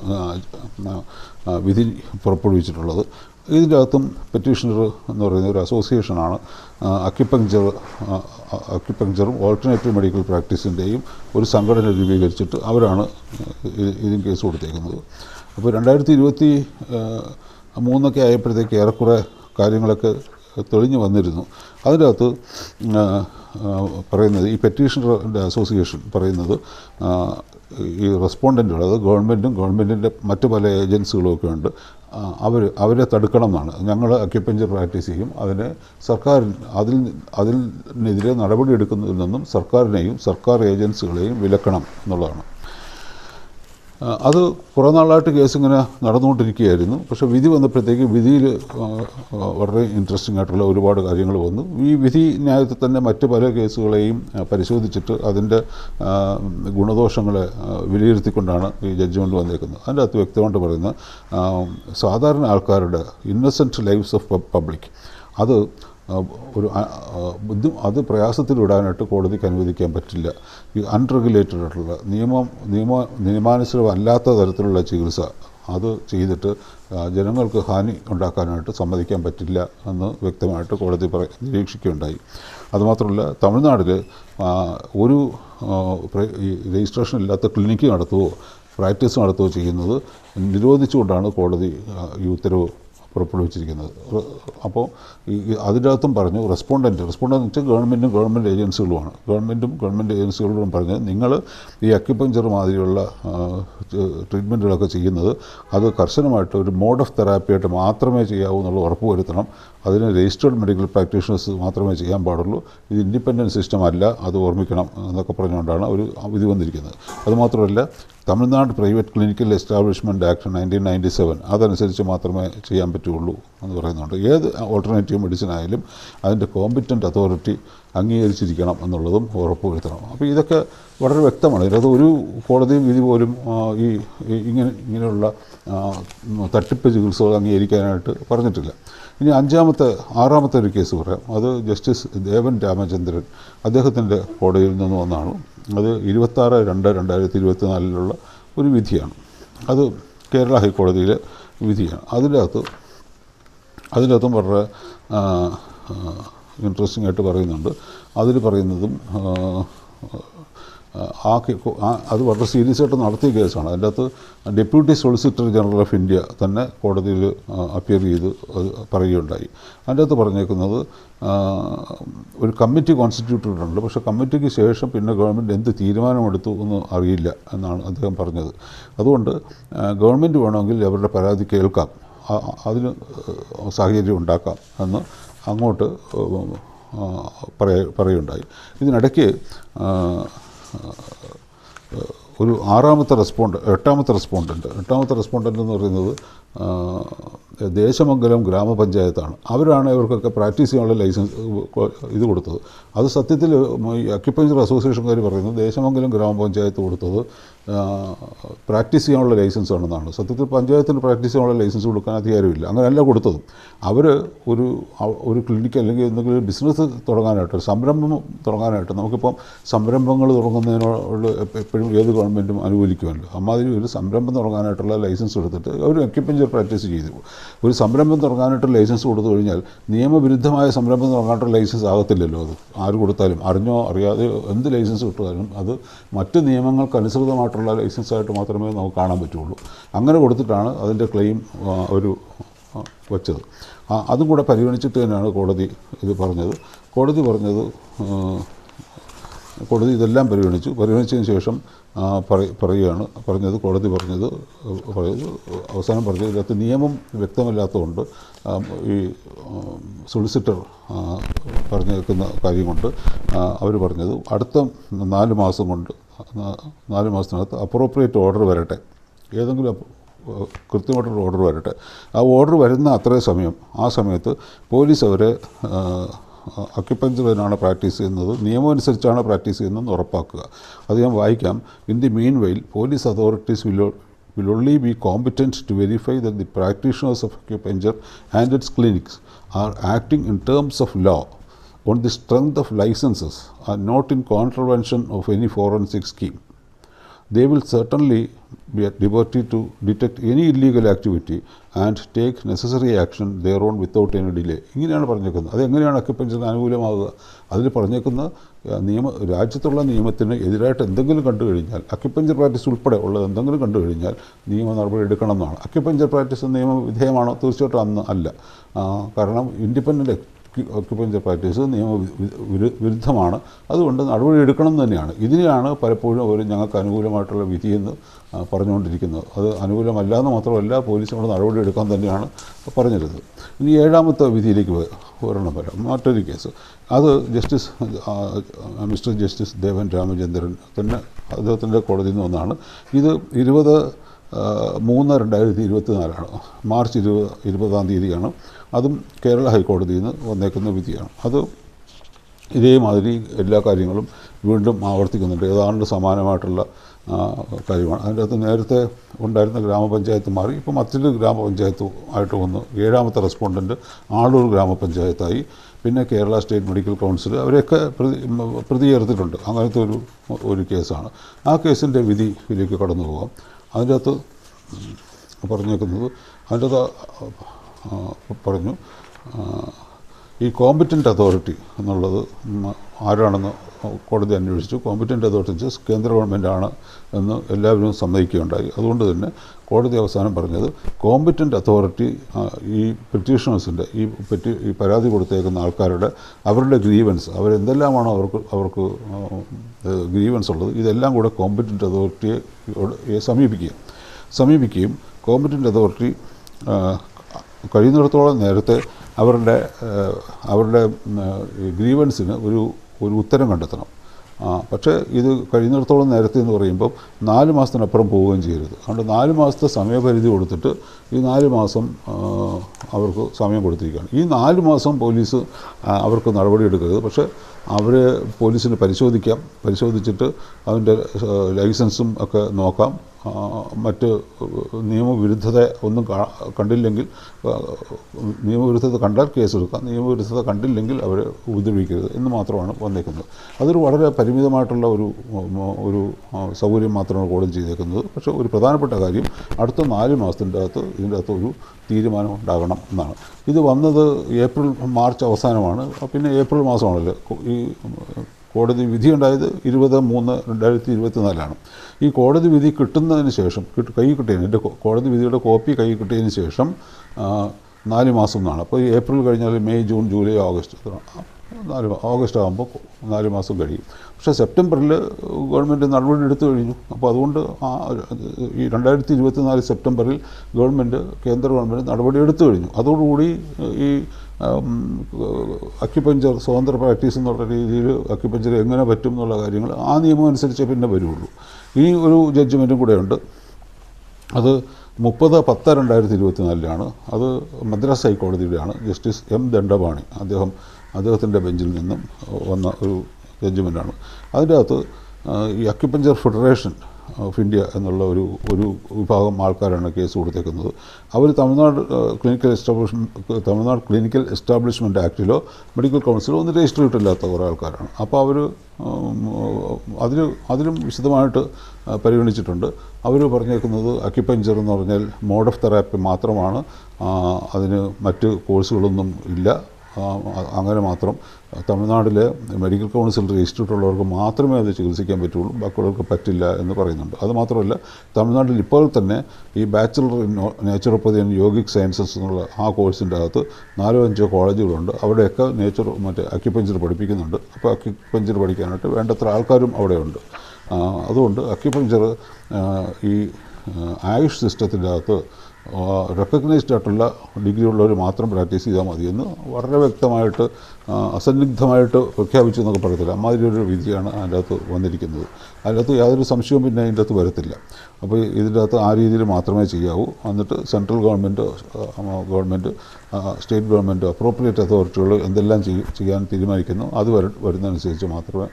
വിധി പുറപ്പെടുവിച്ചിട്ടുള്ളത്. ഇതിന്റെ അകത്തും പെറ്റീഷണർ എന്ന് പറയുന്ന ഒരു അസോസിയേഷനാണ് അക്യുപങ്ചർ അക്യുപങ്ചറും ഓൾട്ടർനേറ്റീവ് മെഡിക്കൽ പ്രാക്ടീസിന്റെയും ഒരു സംഘടന രൂപീകരിച്ചിട്ട് അവരാണ് ഇത് ഇതിന് കേസ് കൊടുത്തേക്കുന്നത്. അപ്പോൾ രണ്ടായിരത്തി ഇരുപത്തി മൂന്നൊക്കെ ആയപ്പോഴത്തേക്ക് ഏറെക്കുറെ കാര്യങ്ങളൊക്കെ തെളിഞ്ഞു വന്നിരുന്നു. ആ, പറയുന്നത് ഈ പെറ്റീഷണറിന്റെ അസോസിയേഷൻ പറയുന്നത് ഈ റെസ്പോണ്ടന്റുകൾ അത് ഗവൺമെന്റും ഗവൺമെന്റിന്റെ മറ്റു പല ഏജൻസികളും ഒക്കെ ഉണ്ട് അവർ അവരെ തടുക്കണം എന്നാണ് ഞങ്ങൾ അക്യുപഞ്ചർ പ്രാക്ടീസ് ചെയ്യും. അതിന് സർക്കാർ അതിൽ അതിനെതിരെ നടപടി എടുക്കുന്നതിൽ നിന്നും സർക്കാരിനെയും സർക്കാർ ഏജൻസികളെയും വിലക്കണം എന്നുള്ളതാണ്. അത് കുറേ നാളായിട്ട് കേസ് ഇങ്ങനെ നടന്നുകൊണ്ടിരിക്കുകയായിരുന്നു. പക്ഷേ വിധി വന്നപ്പോഴത്തേക്ക് വിധിയിൽ വളരെ ഇൻട്രസ്റ്റിംഗ് ആയിട്ടുള്ള ഒരുപാട് കാര്യങ്ങൾ വന്നു. ഈ വിധി ന്യായത്തിൽ തന്നെ മറ്റ് പല കേസുകളെയും പരിശോധിച്ചിട്ട് അതിന്റെ ഗുണദോഷങ്ങളെ വിലയിരുത്തിക്കൊണ്ടാണ് ഈ ജഡ്ജ്മെന്റ് വന്നേക്കുന്നത്. അതിന്റെ അകത്ത് വ്യക്തമായിട്ട് പറയുന്നത് സാധാരണ ആൾക്കാരുടെ ഇന്നസെന്റ് ലൈഫ്സ് ഓഫ് പബ്ലിക് അത് ഒരു ബുദ്ധി അത് പ്രയാസത്തിലിടാനായിട്ട് കോടതിക്ക് അനുവദിക്കാൻ പറ്റില്ല. ഈ അൺറെഗുലേറ്റഡ് ആയിട്ടുള്ള നിയമം നിയമ നിയമാനുസൃതമല്ലാത്ത തരത്തിലുള്ള ചികിത്സ അത് ചെയ്തിട്ട് ജനങ്ങൾക്ക് ഹാനി ഉണ്ടാക്കാനായിട്ട് സമ്മതിക്കാൻ പറ്റില്ല എന്ന് വ്യക്തമായിട്ട് കോടതി പറ നിരീക്ഷിക്കുകയുണ്ടായി. അതുമാത്രമല്ല തമിഴ്നാട്ടിൽ ഒരു രജിസ്ട്രേഷൻ ഇല്ലാത്ത ക്ലിനിക്ക് നടത്തുകയോ പ്രാക്ടീസ് നടത്തുകയോ ചെയ്യുന്നത് നിരോധിച്ചുകൊണ്ടാണ് കോടതി ഈ ഉത്തരവ് പുറപ്പെടുവിച്ചിരിക്കുന്നത്. അപ്പോൾ ഈ അതിന്റെ അകത്തും പറഞ്ഞു റെസ്പോണ്ടന്റ് റെസ്പോണ്ടന്റ് വെച്ചാൽ ഗവൺമെന്റും ഗവൺമെന്റ് ഏജൻസികളുമാണ്. ഗവൺമെന്റും ഗവൺമെന്റ് ഏജൻസികളോടും പറഞ്ഞ് നിങ്ങൾ ഈ അക്യുപഞ്ചർ മാതിരിയുള്ള ട്രീറ്റ്മെന്റുകളൊക്കെ ചെയ്യുന്നത് അത് കർശനമായിട്ട് ഒരു മോഡ് ഓഫ് തെറാപ്പിയായിട്ട് മാത്രമേ ചെയ്യാവൂ എന്നുള്ള ഉറപ്പ് വരുത്തണം. അതിന് രജിസ്റ്റേർഡ് മെഡിക്കൽ പ്രാക്ടീഷണേഴ്സ് മാത്രമേ ചെയ്യാൻ പാടുള്ളൂ. ഇത് ഇൻഡിപെൻഡന്റ് സിസ്റ്റം അല്ല അത് ഓർമ്മിക്കണം എന്നൊക്കെ പറഞ്ഞുകൊണ്ടാണ് ഒരു വിധി വന്നിരിക്കുന്നത്. അതുമാത്രമല്ല Tamil Nadu private clinical establishment act nineteen ninety seven അതനുസരിച്ച് മാത്രമേ ചെയ്യാൻ പറ്റുള്ളൂ എന്ന് പറയുന്നുണ്ട്. ഏത് ഓൾട്ടർനേറ്റീവ് മെഡിസിൻ ആയാലും അതിന്റെ കോമ്പിറ്റന്റ് അതോറിറ്റി അംഗീകരിച്ചിരിക്കണം എന്നുള്ളതും ഉറപ്പുവരുത്തണം. അപ്പോൾ ഇതൊക്കെ വളരെ വ്യക്തമാണ്. ഇതിനകത്ത് ഒരു കോടതി വിധി പോലും ഈ ഇങ്ങനെ ഇങ്ങനെയുള്ള തട്ടിപ്പ് ചികിത്സകൾ അംഗീകരിക്കാനായിട്ട് പറഞ്ഞിട്ടില്ല. ഇനി അഞ്ചാമത്തെ ആറാമത്തെ ഒരു കേസ് പറയാം. അത് ജസ്റ്റിസ് ദേവൻ രാമചന്ദ്രൻ അദ്ദേഹത്തിന്റെ കോടതിയിൽ നിന്ന് വന്നാണ്. അത് ഇരുപത്താറ് രണ്ട് രണ്ടായിരത്തി ഇരുപത്തി നാലിലുള്ള ഒരു വിധിയാണ്. അത് കേരള ഹൈക്കോടതിയിലെ വിധിയാണ്. അതിനകത്ത് അതിനകത്തും വളരെ ഇൻട്രസ്റ്റിംഗ് ആയിട്ട് പറയുന്നുണ്ട്. അതിൽ പറയുന്നതും ആ, അത് വളരെ സീരിയസ് ആയിട്ട് നടത്തിയ കേസാണ്. അതിന്റെ അകത്ത് deputy solicitor general of India തന്നെ കോടതിയിൽ അപ്പിയർ ചെയ്ത് പറയുകയുണ്ടായി. അതിന്റെ അകത്ത് പറഞ്ഞേക്കുന്നത് ഒരു കമ്മിറ്റി കോൺസ്റ്റിറ്റ്യൂട്ടഡ് ഉണ്ട്. പക്ഷേ കമ്മിറ്റിക്ക് ശേഷം പിന്നെ ഗവൺമെന്റ് എന്ത് തീരുമാനമെടുത്തു എന്ന് അറിയില്ല എന്നാണ് അദ്ദേഹം പറഞ്ഞത്. അതുകൊണ്ട് ഗവൺമെന്റ് വേണമെങ്കിൽ അവരുടെ പരാതി കേൾക്കാം. അതിന് സാഹചര്യം ഉണ്ടാക്കാം എന്ന് അങ്ങോട്ട് പറയുണ്ടായി ഇതിനിടയ്ക്ക് ഒരു ആറാമത്തെ റെസ്പോണ്ട് എട്ടാമത്തെ റെസ്പോണ്ടന്റ് എട്ടാമത്തെ റെസ്പോണ്ടന്റ് എന്ന് പറയുന്നത് ദേശമംഗലം ഗ്രാമപഞ്ചായത്താണ്. അവരാണ് ഇവർക്കൊക്കെ പ്രാക്ടീസ് ചെയ്യാനുള്ള ലൈസൻസ് ഇത് കൊടുത്തത്. അത് സത്യത്തിൽ അക്യുപഞ്ചർ അസോസിയേഷൻകാർ പറയുന്നത് ദേശമംഗലം ഗ്രാമപഞ്ചായത്ത് കൊടുത്തത് പ്രാക്ടീസ് ചെയ്യാനുള്ള ലൈസൻസ് ആണെന്നാണ് സത്യത്തിൽ പഞ്ചായത്തിന് പ്രാക്ടീസ് ചെയ്യാനുള്ള ലൈസൻസ് കൊടുക്കാൻ അധികാരമില്ല. അങ്ങനെയല്ല കൊടുത്തതും. അവർ ഒരു ഒരു ക്ലിനിക്ക് അല്ലെങ്കിൽ എന്തെങ്കിലും ബിസിനസ് തുടങ്ങാനായിട്ട് സംരംഭം തുടങ്ങാനായിട്ട് നമുക്കിപ്പം സംരംഭങ്ങൾ തുടങ്ങുന്നതിനോട് എപ്പ- എപ്പോഴും ഏത് ഗവൺമെന്റും അനുകൂലിക്കുമല്ലോ. അമ്മാതിരി ഒരു സംരംഭം തുടങ്ങാനായിട്ടുള്ള ലൈസൻസ് എടുത്തിട്ട് ഒരു അക്യുപഞ്ചർ പ്രാക്ടീസ് ചെയ്തു. ഒരു സംരംഭം തുടങ്ങാനായിട്ട് ലൈസൻസ് കൊടുത്തു കഴിഞ്ഞാൽ നിയമവിരുദ്ധമായ സംരംഭം തുടങ്ങാനായിട്ട് ലൈസൻസ് ആകത്തില്ലല്ലോ അത്. ആര് കൊടുത്താലും അറിഞ്ഞോ അറിയാതെ എന്ത് ലൈസൻസ് കിട്ടുമാലും അത് മറ്റ് നിയമങ്ങൾക്ക് അനുസൃതമായിട്ടുള്ള ലൈസൻസായിട്ട് മാത്രമേ നമുക്ക് കാണാൻ പറ്റുള്ളൂ. അങ്ങനെ കൊടുത്തിട്ടാണ് അതിന്റെ ക്ലെയിം ഒരു വച്ചത്. അതും കൂടെ പരിഗണിച്ചിട്ട് തന്നെയാണ് കോടതി ഇത് പറഞ്ഞത്. കോടതി പറഞ്ഞത് കോടതി ഇതെല്ലാം പരിഗണിച്ചു. പരിഗണിച്ചതിന് ശേഷം പറയുകയാണ്. പറഞ്ഞത് കോടതി പറഞ്ഞത് അവസാനം പറഞ്ഞത് ഇതിനകത്ത് നിയമം വ്യക്തമല്ലാത്തതുകൊണ്ട് ഈ സൊളിസിറ്റർ പറഞ്ഞേക്കുന്ന കാര്യം കൊണ്ട് അവർ പറഞ്ഞത് അടുത്ത നാല് മാസം കൊണ്ട് നാല് മാസത്തിനകത്ത് അപ്രോപ്രിയേറ്റ് ഓർഡർ വരട്ടെ. ഏതെങ്കിലും കൃത്യമായിട്ടൊരു ഓർഡർ വരട്ടെ. ആ ഓർഡർ വരുന്ന അത്രയും സമയം ആ സമയത്ത് പോലീസ് അവരെ അക്യുപഞ്ചറിനാണ് പ്രാക്ടീസ് ചെയ്യുന്നത് നിയമം അനുസരിച്ചാണ് പ്രാക്ടീസ് ചെയ്യുന്നതെന്ന് ഉറപ്പാക്കുക അത് ഞാൻ വായിക്കാം in the meanwhile police authorities will will only be competent to verify that the practitioners of acupuncture and its clinics are acting in terms of law on the strength of licenses and not in contravention of any forensic scheme. They will certainly be at liberty to detect any illegal activity and take necessary action their own without any delay. ഇങ്ങനെയാണ് പറഞ്ഞേക്കുന്നത്. അതെങ്ങനെയാണ് അക്യുപ്പൻസിന് അനുകൂലമാവുക? അതിൽ പറഞ്ഞേക്കുന്ന നിയമ രാജ്യത്തുള്ള നിയമത്തിന് എതിരായിട്ട് എന്തെങ്കിലും കണ്ടു കഴിഞ്ഞാൽ അക്യുപ്പഞ്ചർ പ്രാക്ടീസ് ഉൾപ്പെടെ ഉള്ളത് എന്തെങ്കിലും കണ്ടു കഴിഞ്ഞാൽ നിയമ നടപടി എടുക്കണം എന്നാണ്. അക്യുപ്പഞ്ചർ പ്രാക്ടീസ് നിയമവിധേയമാണോ തീർച്ചയായിട്ടും അന്ന് അല്ല. കാരണം ഇൻഡിപെൻഡന്റ് ഒക്യുപ്പഞ്ചർ പ്രാക്ടീസ് നിയമ വിരുദ്ധമാണ്. അതുകൊണ്ട് നടപടി എടുക്കണം തന്നെയാണ്. ഇതിനെയാണ് പലപ്പോഴും അവർ ഞങ്ങൾക്ക് അനുകൂലമായിട്ടുള്ള വിധിയെന്ന് പറഞ്ഞുകൊണ്ടിരിക്കുന്നത്. അത് അനുകൂലമല്ല എന്ന് മാത്രമല്ല പോലീസിനോട് നടപടി എടുക്കാൻ തന്നെയാണ് പറഞ്ഞിരുന്നത്. ഇനി ഏഴാമത്തെ വിധിയിലേക്ക് ഒരെണ്ണം വരാം. മറ്റൊരു കേസ്. അത് justice mister justice Devan Ramachandran തന്നെ അദ്ദേഹത്തിന്റെ കോടതിയിൽ നിന്ന് വന്നാണ്. ഇത് ഇരുപത് മൂന്ന് രണ്ടായിരത്തി ഇരുപത്തി നാലാണ് മാർച്ച് ഇരുപത് ഇരുപതാം തീയതിയാണ്. അതും കേരള ഹൈക്കോടതിയിൽ നിന്ന് വന്നേക്കുന്ന വിധിയാണ്. അത് ഇതേമാതിരി എല്ലാ കാര്യങ്ങളും വീണ്ടും ആവർത്തിക്കുന്നുണ്ട്. ഏതാണ്ട് സമാനമായിട്ടുള്ള കാര്യമാണ്. അതിന്റെ അകത്ത് നേരത്തെ ഉണ്ടായിരുന്ന ഗ്രാമപഞ്ചായത്ത് മാറി ഇപ്പോൾ മറ്റൊരു ഗ്രാമപഞ്ചായത്ത് ആയിട്ട് വന്നു. ഏഴാമത്തെ റെസ്പോണ്ടന്റ് ആളൂർ ഗ്രാമപഞ്ചായത്തായി. പിന്നെ കേരള സ്റ്റേറ്റ് മെഡിക്കൽ കൗൺസിൽ അവരെയൊക്കെ പ്രതി ഉം, പ്രതി ചേർത്തിട്ടുണ്ട് അങ്ങനത്തെ ഒരു ഒരു കേസാണ്. ആ കേസിന്റെ വിധിയിലേക്ക് കടന്നു പോകാം അതിന്റെ അകത്ത് പറഞ്ഞേക്കുന്നത് അതിന്റെ പറഞ്ഞു. ഈ കോമ്പറ്റന്റ് അതോറിറ്റി എന്നുള്ളത് ആരാണെന്ന് കോടതി അന്വേഷിച്ചു. കോമ്പറ്റന്റ് അതോറിറ്റി കേന്ദ്ര ഗവൺമെന്റാണ് എന്ന് എല്ലാവരും സമ്മതിക്കുകയുണ്ടായി. അതുകൊണ്ട് തന്നെ കോടതി അവസാനം പറഞ്ഞത് കോമ്പറ്റന്റ് അതോറിറ്റി ഈ പെറ്റീഷണേഴ്സിന്റെ ഈ പെറ്റി ഈ പരാതി കൊടുത്തേക്കുന്ന ആൾക്കാരുടെ അവരുടെ ഗ്രീവൻസ് അവരെന്തെല്ലാമാണോ അവർക്ക് അവർക്ക് ഗ്രീവൻസ് ഉള്ളത് ഇതെല്ലാം കൂടെ കോമ്പറ്റന്റ് അതോറിറ്റിയെ സമീപിക്കുകയും സമീപിക്കുക സമീപിക്കുകയും കോമ്പറ്റന്റ് അതോറിറ്റി കഴിയുന്നിടത്തോളം നേരത്തെ അവരുടെ അവരുടെ ഗ്രീവൻസിന് ഒരു ഒരു ഉത്തരം കണ്ടെത്തണം. പക്ഷേ ഇത് കഴിയുന്നിടത്തോളം നേരത്തെ എന്ന് പറയുമ്പോൾ നാല് മാസത്തിനപ്പുറം പോവുകയും ചെയ്യരുത്. അതുകൊണ്ട് നാല് മാസത്തെ സമയപരിധി കൊടുത്തിട്ട് ഈ നാല് മാസം അവർക്ക് സമയം കൊടുത്തിരിക്കുകയാണ്. ഈ നാല് മാസം പോലീസ് അവർക്ക് നടപടി നടപടിയെടുക്കരുത്. പക്ഷേ അവരെ പോലീസിന് പരിശോധിക്കാം. പരിശോധിച്ചിട്ട് അതിന്റെ ലൈസൻസും ഒക്കെ നോക്കാം. മറ്റ് നിയമവിരുദ്ധത ഒന്നും കണ്ടില്ലെങ്കിൽ നിയമവിരുദ്ധത കണ്ടാൽ കേസെടുക്കാം. നിയമവിരുദ്ധത കണ്ടില്ലെങ്കിൽ അവരെ ഉപദ്രവിക്കരുത് എന്ന് മാത്രമാണ് വന്നേക്കുന്നത്. അതൊരു വളരെ പരിമിതമായിട്ടുള്ള ഒരു ഒരു സൗകര്യം മാത്രമാണ് കോടതി ചെയ്തേക്കുന്നത്. പക്ഷേ ഒരു പ്രധാനപ്പെട്ട കാര്യം അടുത്ത നാല് മാസത്തിന്റെ അകത്ത് ഇതിന്റെ അകത്ത് ഒരു തീരുമാനം ഉണ്ടാകണം എന്നാണ്. ഇത് വന്നത് ഏപ്രിൽ മാർച്ച് അവസാനമാണ്. പിന്നെ ഏപ്രിൽ മാസമാണല്ലോ. ഈ കോടതി വിധിയുണ്ടായത് ഇരുപത് മൂന്ന് രണ്ടായിരത്തി ഇരുപത്തി നാലാണ് ഈ കോടതി വിധി കിട്ടുന്നതിന് ശേഷം കൈ കിട്ടിയതിന് എന്റെ കോടതി വിധിയുടെ കോപ്പി കൈ കിട്ടിയതിന് ശേഷം നാല് മാസം എന്നാണ്. അപ്പോൾ ഏപ്രിൽ കഴിഞ്ഞാൽ മെയ് ജൂൺ ജൂലൈ ഓഗസ്റ്റ് നാല് ഓഗസ്റ്റ് ആകുമ്പോൾ നാല് മാസം കഴിയും. പക്ഷേ സെപ്റ്റംബറിൽ ഗവൺമെന്റ് നടപടി എടുത്തു കഴിഞ്ഞു. അപ്പോൾ അതുകൊണ്ട് ആ ഈ രണ്ടായിരത്തി ഇരുപത്തി നാല് സെപ്റ്റംബറിൽ ഗവൺമെന്റ് കേന്ദ്ര ഗവൺമെന്റ് നടപടി എടുത്തു കഴിഞ്ഞു. അതോടുകൂടി ഈ അക്യുപഞ്ചർ സ്വതന്ത്ര പ്രാക്ടീസ് എന്നുള്ള രീതിയിൽ അക്യുപഞ്ചർ എങ്ങനെ പറ്റും എന്നുള്ള കാര്യങ്ങൾ ആ നിയമം അനുസരിച്ച് പിന്നെ വരുള്ളൂ. ഇനി ഒരു ജഡ്ജ്മെന്റും കൂടെ ഉണ്ട് അത് മുപ്പത് പത്ത് രണ്ടായിരത്തി ഇരുപത്തി നാലിലാണ് അത് മദ്രാസ് ഹൈക്കോടതിയുടെയാണ്. ജസ്റ്റിസ് എം ദണ്ഡപാണി അദ്ദേഹം അദ്ദേഹത്തിന്റെ ബെഞ്ചിൽ നിന്നും വന്ന ഒരു ജഡ്ജ്മെന്റാണ് അതിന്റെ അകത്ത് ഈ അക്യുപഞ്ചർ ഫെഡറേഷൻ ഓഫ് ഇന്ത്യ എന്നുള്ള ഒരു ഒരു വിഭാഗം ആൾക്കാരാണ് കേസ് കൊടുത്തേക്കുന്നത്. അവർ Tamil Nadu clinical establish Tamil Nadu clinical establishment ആക്ടിലോ medical കൗൺസിലോ ഒന്നും രജിസ്റ്റർ ചെയ്തിട്ടില്ലാത്ത കുറേ ആൾക്കാരാണ്. അപ്പോൾ അവർ അതിൽ അതിലും വിശദമായിട്ട് പരിഗണിച്ചിട്ടുണ്ട്. അവർ പറഞ്ഞേക്കുന്നത് അക്യുപഞ്ചർ എന്ന് പറഞ്ഞാൽ മോഡ് ഓഫ് തെറാപ്പി മാത്രമാണ്. അതിന് മറ്റ് കോഴ്സുകളൊന്നും ഇല്ല. അങ്ങനെ മാത്രം. തമിഴ്നാട്ടിലെ മെഡിക്കൽ കൗൺസിൽ രജിസ്റ്റർ ഉള്ളവർക്ക് മാത്രമേ അത് ചികിത്സിക്കാൻ പറ്റുള്ളൂ ബാക്കിയുള്ളവർക്ക് പറ്റില്ല എന്ന് പറയുന്നുണ്ട്. അത് മാത്രമല്ല തമിഴ്നാട്ടിൽ ഇപ്പോൾ തന്നെ ഈ bachelor in naturopathy and yogic sciences എന്നുള്ള ആ കോഴ്സിന്റെ അകത്ത് നാലോ അഞ്ചോ കോളേജുകളുണ്ട്. അവിടെയൊക്കെ നേച്ചർ മറ്റേ അക്യുപഞ്ചർ പഠിപ്പിക്കുന്നുണ്ട്. അപ്പോൾ അക്യുപഞ്ചർ പഠിക്കാനായിട്ട് വേണ്ടത്ര ആൾക്കാരും അവിടെയുണ്ട്. അതുകൊണ്ട് അക്യുപഞ്ചർ ഈ ആയുഷ് സിസ്റ്റത്തിന്റെ അകത്ത് റെക്കഗ്നൈസ്ഡ് ആയിട്ടുള്ള ഡിഗ്രി ഉള്ളവർ മാത്രം പ്രാക്ടീസ് ചെയ്താൽ മതിയെന്ന് വളരെ വ്യക്തമായിട്ട് അസന്നിഗ്ധമായിട്ട് പ്രഖ്യാപിച്ചു എന്നൊക്കെ പറയത്തില്ല. അമ്മാതിരി ഒരു വിധിയാണ് അതിന്റെ അകത്ത് വന്നിരിക്കുന്നത്. അതിനകത്ത് യാതൊരു സംശയവും പിന്നെ അതിന്റെ അകത്ത് വരത്തില്ല. അപ്പോൾ ഇതിന്റെ അകത്ത് ആ രീതിയിൽ മാത്രമേ ചെയ്യാവൂ. എന്നിട്ട് central government government state government appropriate അതോറിറ്റികൾ എന്തെല്ലാം ചെയ്യാൻ തീരുമാനിക്കുന്നു അത് വര വരുന്നതനുസരിച്ച് മാത്രമേ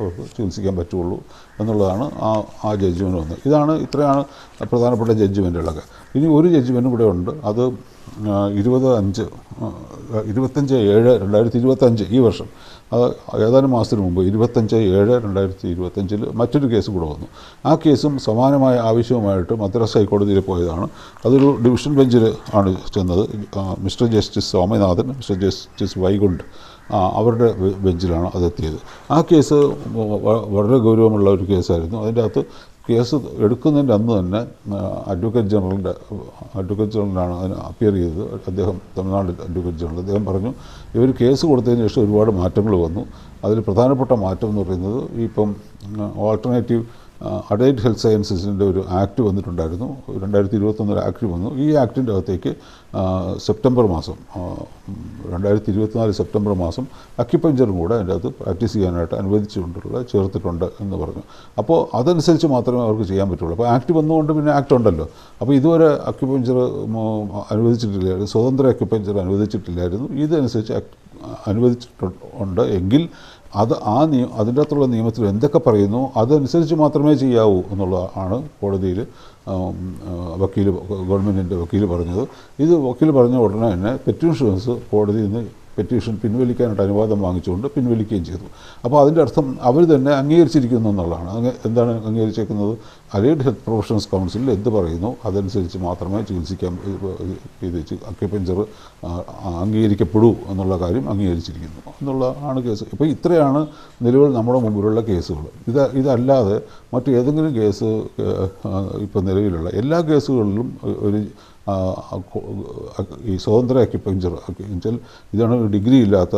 അവർക്ക് ചികിത്സിക്കാൻ പറ്റുള്ളൂ എന്നുള്ളതാണ് ആ ആ ജഡ്ജ്മെന്റ് വന്നത്. ഇതാണ് ഇത്രയാണ് പ്രധാനപ്പെട്ട ജഡ്ജ്മെന്റുകളൊക്കെ. ഇനി ഒരു ജഡ്ജ്മെന്റും കൂടെ ഉണ്ട്. അത് ഇരുപത് അഞ്ച് ഇരുപത്തഞ്ച് ഏഴ് രണ്ടായിരത്തി ഇരുപത്തഞ്ച് ഈ വർഷം. അത് ഏതാനും മാസത്തിന് മുമ്പ് ഇരുപത്തഞ്ച് ഏഴ് രണ്ടായിരത്തി ഇരുപത്തഞ്ചിൽ മറ്റൊരു കേസ് കൂടെ വന്നു. ആ കേസും സമാനമായ ആവശ്യവുമായിട്ട് മദ്രാസ് ഹൈക്കോടതിയിൽ പോയതാണ്. അതൊരു ഡിവിഷൻ ബെഞ്ചിൽ ആണ് ചെന്നത്. Mister justice Swaminathan mister justice Vaikunth അവരുടെ ബെഞ്ചിലാണ് അതെത്തിയത്. ആ കേസ് വളരെ ഗൗരവമുള്ള ഒരു കേസായിരുന്നു. അതിന്റെ അകത്ത് കേസ് എടുക്കുന്നതിന്റെ അന്ന് തന്നെ അഡ്വക്കേറ്റ് ജനറലിന്റെ അഡ്വക്കേറ്റ് ജനറലാണ് അതിന് അപ്പിയർ ചെയ്തത്. അദ്ദേഹം തമിഴ്നാട് അഡ്വക്കേറ്റ് ജനറൽ അദ്ദേഹം പറഞ്ഞു ഇവർ കേസ് കൊടുത്തതിന് ശേഷം ഒരുപാട് മാറ്റങ്ങൾ വന്നു. അതിൽ പ്രധാനപ്പെട്ട മാറ്റം എന്ന് പറയുന്നത് ഇപ്പം ഓൾട്ടർനേറ്റീവ് അഡൈറ്റ് ഹെൽത്ത് സയൻസസിന്റെ ഒരു ആക്ട് വന്നിട്ടുണ്ടായിരുന്നു. രണ്ടായിരത്തി ഇരുപത്തൊന്നൊരു ആക്ട് വന്നു. ഈ ആക്ടിന്റെ അകത്തേക്ക് സെപ്റ്റംബർ മാസം രണ്ടായിരത്തി ഇരുപത്തിനാല് സെപ്റ്റംബർ മാസം അക്യുപഞ്ചറും കൂടെ അതിന്റെ അകത്ത് പ്രാക്ടീസ് ചെയ്യാനായിട്ട് അനുവദിച്ചുകൊണ്ടുള്ള ചേർത്തിട്ടുണ്ട് എന്ന് പറഞ്ഞു. അപ്പോൾ അതനുസരിച്ച് മാത്രമേ അവർക്ക് ചെയ്യാൻ പറ്റുള്ളൂ. അപ്പോൾ ആക്ട് വന്നുകൊണ്ട് പിന്നെ ആക്ട് ഉണ്ടല്ലോ. അപ്പോൾ ഇതുവരെ അക്യുപഞ്ചർ അനുവദിച്ചിട്ടില്ലായിരുന്നു സ്വതന്ത്ര അക്യുപഞ്ചർ അനുവദിച്ചിട്ടില്ലായിരുന്നു. ഇതനുസരിച്ച് ac- അനുവദിച്ചിട്ടുണ്ട് എങ്കിൽ അത് ആ നിയ അതിന്റെ അകത്തുള്ള നിയമത്തിൽ എന്തൊക്കെ പറയുന്നു അതനുസരിച്ച് മാത്രമേ ചെയ്യാവൂ എന്നുള്ള ആണ് കോടതിയിൽ വക്കീൽ ഗവൺമെന്റിന്റെ വക്കീൽ പറഞ്ഞത്. ഇത് വക്കീൽ പറഞ്ഞ ഉടനെ തന്നെ പെറ്റീഷൻസ് കോടതിയിൽ നിന്ന് പെറ്റീഷൻ പിൻവലിക്കാനായിട്ട് അനുവാദം വാങ്ങിച്ചുകൊണ്ട് പിൻവലിക്കുകയും ചെയ്തു. അപ്പോൾ അതിന്റെ അർത്ഥം അവർ തന്നെ അംഗീകരിച്ചിരിക്കുന്നു എന്നുള്ളതാണ്. എന്താണ് അംഗീകരിച്ചേക്കുന്നത്? അലൈഡ് ഹെൽത്ത് പ്രൊഫഷണൽസ് കൗൺസിലിൽ എന്ത് പറയുന്നു? അതനുസരിച്ച് മാത്രമേ ചികിത്സിക്കാൻ ഇത് അക്യുപഞ്ചർ അംഗീകരിക്കപ്പെടൂ എന്നുള്ള കാര്യം അംഗീകരിച്ചിരിക്കുന്നു എന്നുള്ള ആണ് കേസ്. ഇപ്പോൾ ഇത്രയാണ് നിലവിൽ നമ്മുടെ മുമ്പിലുള്ള കേസുകൾ. ഇത് ഇതല്ലാതെ മറ്റേതെങ്കിലും കേസ് ഇപ്പോൾ നിലവിലുള്ള എല്ലാ കേസുകളിലും ഒരു ഈ സ്വതന്ത്ര അക്യുപഞ്ചർ എന്നുവെച്ചാൽ ഇതാണ് ഡിഗ്രി ഇല്ലാത്ത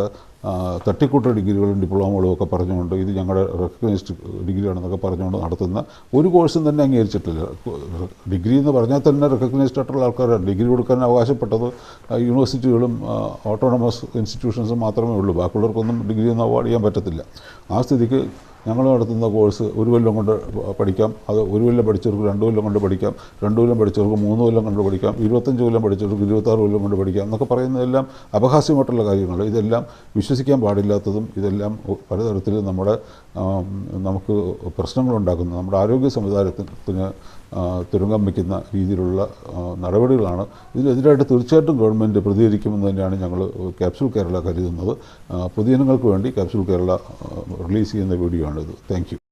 തട്ടിക്കൂട്ട ഡിഗ്രികളും ഡിപ്ലോമകളും ഒക്കെ പറഞ്ഞുകൊണ്ട് ഇത് ഞങ്ങളുടെ റെക്കഗ്നൈസ്ഡ് ഡിഗ്രിയാണെന്നൊക്കെ പറഞ്ഞുകൊണ്ട് നടത്തുന്ന ഒരു കോഴ്സും തന്നെ അംഗീകരിച്ചിട്ടില്ല. ഡിഗ്രി എന്ന് പറഞ്ഞാൽ തന്നെ റെക്കഗ്നൈസ്ഡ് ആയിട്ടുള്ള ആൾക്കാരാണ്. ഡിഗ്രി കൊടുക്കാൻ അവകാശപ്പെട്ടത് യൂണിവേഴ്സിറ്റികളും ഓട്ടോണമസ് ഇൻസ്റ്റിറ്റ്യൂഷൻസും മാത്രമേ ഉള്ളൂ. ബാക്കിയുള്ളവർക്കൊന്നും ഡിഗ്രി ഒന്നും അവാർഡ് ചെയ്യാൻ പറ്റത്തില്ല. ആ സ്ഥിതിക്ക് ഞങ്ങൾ നടത്തുന്ന കോഴ്സ് ഒരു കൊല്ലം കൊണ്ട് പഠിക്കാം. അത് ഒരു കൊല്ലം പഠിച്ചവർക്ക് രണ്ട് കൊല്ലം കൊണ്ട് പഠിക്കാം. രണ്ട് കൊല്ലം പഠിച്ചവർക്ക് മൂന്ന് കൊല്ലം കൊണ്ട് പഠിക്കാം. ഇരുപത്തഞ്ച് കൊല്ലം പഠിച്ചവർക്ക് ഇരുപത്താറ് കൊല്ലം കൊണ്ട് പഠിക്കാം എന്നൊക്കെ പറയുന്നതെല്ലാം അപഹാസ്യമായിട്ടുള്ള കാര്യങ്ങൾ. ഇതെല്ലാം വിശ്വസിക്കാൻ പാടില്ലാത്തതും ഇതെല്ലാം പലതരത്തിൽ നമ്മുടെ നമുക്ക് പ്രശ്നങ്ങളുണ്ടാക്കുന്ന. നമ്മുടെ ആരോഗ്യ സംവിധാനത്തിന് തുരങ്കം വയ്ക്കുന്ന രീതിയിലുള്ള നടപടികളാണ്. ഇതിനെതിരായിട്ട് തീർച്ചയായിട്ടും ഗവൺമെന്റ് പ്രതികരിക്കുമെന്ന് തന്നെയാണ് ഞങ്ങൾ ക്യാപ്സുൾ കേരള കരുതുന്നത്. പൊതുജനങ്ങൾക്ക് വേണ്ടി ക്യാപ്സുൾ കേരള റിലീസ് ചെയ്യുന്ന വീഡിയോ ആണിത്. താങ്ക്